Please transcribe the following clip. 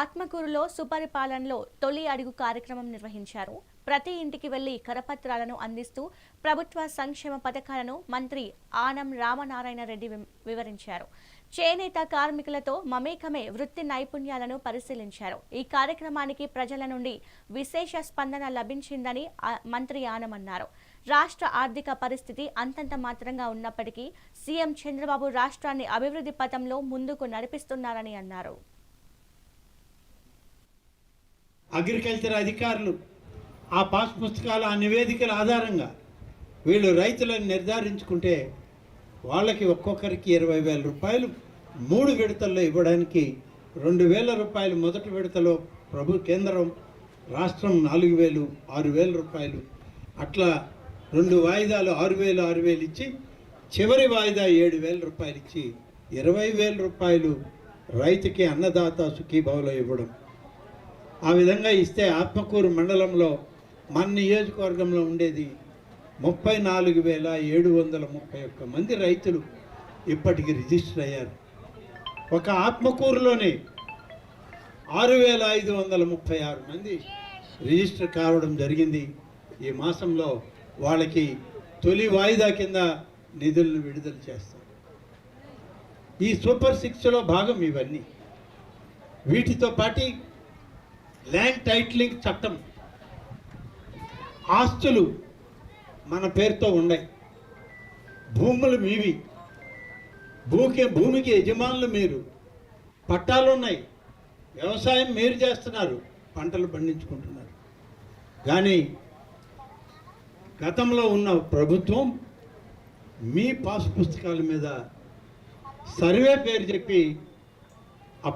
ఆత్మకూరులో సుపరిపాలనలో తొలి అడుగు కార్యక్రమం నిర్వహించారు. ప్రతి ఇంటికి వెళ్ళి కరపత్రాలను అందిస్తూ ప్రభుత్వ సంక్షేమ పథకాలను మంత్రి ఆనం రామనారాయణ రెడ్డి వివరించారు. చేనేత కార్మికులతో మమేకమే వృత్తి నైపుణ్యాలను పరిశీలించారు. ఈ కార్యక్రమానికి ప్రజల నుండి విశేష స్పందన లభించిందని మంత్రి ఆనం అన్నారు. రాష్ట్ర ఆర్థిక పరిస్థితి అంతంత మాత్రంగా ఉన్నప్పటికీ సీఎం చంద్రబాబు రాష్ట్రాన్ని అభివృద్ధి పథంలో ముందుకు నడిపిస్తున్నారని అన్నారు. అగ్రికల్చర్ అధికారులు ఆ పాస్ పుస్తకాల ఆ నివేదికల ఆధారంగా వీళ్ళు రైతులను నిర్ధారించుకుంటే వాళ్ళకి ఒక్కొక్కరికి ఇరవై వేల రూపాయలు మూడు విడతల్లో ఇవ్వడానికి రెండు వేల రూపాయలు మొదటి విడతలో ప్రభు కేంద్రం రాష్ట్రం నాలుగు వేలు ఆరు వేల రూపాయలు. అట్లా రెండు వాయిదాలు ఆరు వేలు ఆరు వేలు ఇచ్చి చివరి వాయిదా ఏడు వేల రూపాయలు ఇచ్చి ఇరవై వేల రూపాయలు రైతుకి అన్నదాత సుఖీభావలో ఇవ్వడం. ఆ విధంగా ఇస్తే ఆత్మకూరు మండలంలో మన నియోజకవర్గంలో ఉండేది ముప్పై నాలుగు వేల ఏడు వందల ముప్పై ఒక్క మంది రైతులు ఇప్పటికి రిజిస్టర్ అయ్యారు. ఒక ఆత్మకూరులోనే ఆరు వేల ఐదు వందల ముప్పై ఆరు మంది రిజిస్టర్ కావడం జరిగింది. ఈ మాసంలో వాళ్ళకి తొలి వాయిదా కింద నిధులను విడుదల చేస్తాం. ఈ సూపర్ సిక్స్లో భాగం ఇవన్నీ. వీటితో పాటు ల్యాండ్ టైటిలింగ్ చట్టం. ఆస్తులు మన పేరుతో ఉన్నాయి. భూములు మీవి. భూకి భూమికి యజమానులు మీరు. పట్టాలు ఉన్నాయి. వ్యవసాయం మీరు చేస్తున్నారు. పంటలు పండించుకుంటున్నారు. కానీ గతంలో ఉన్న ప్రభుత్వం మీ పాస్ పుస్తకాల మీద సర్వే పేరు చెప్పి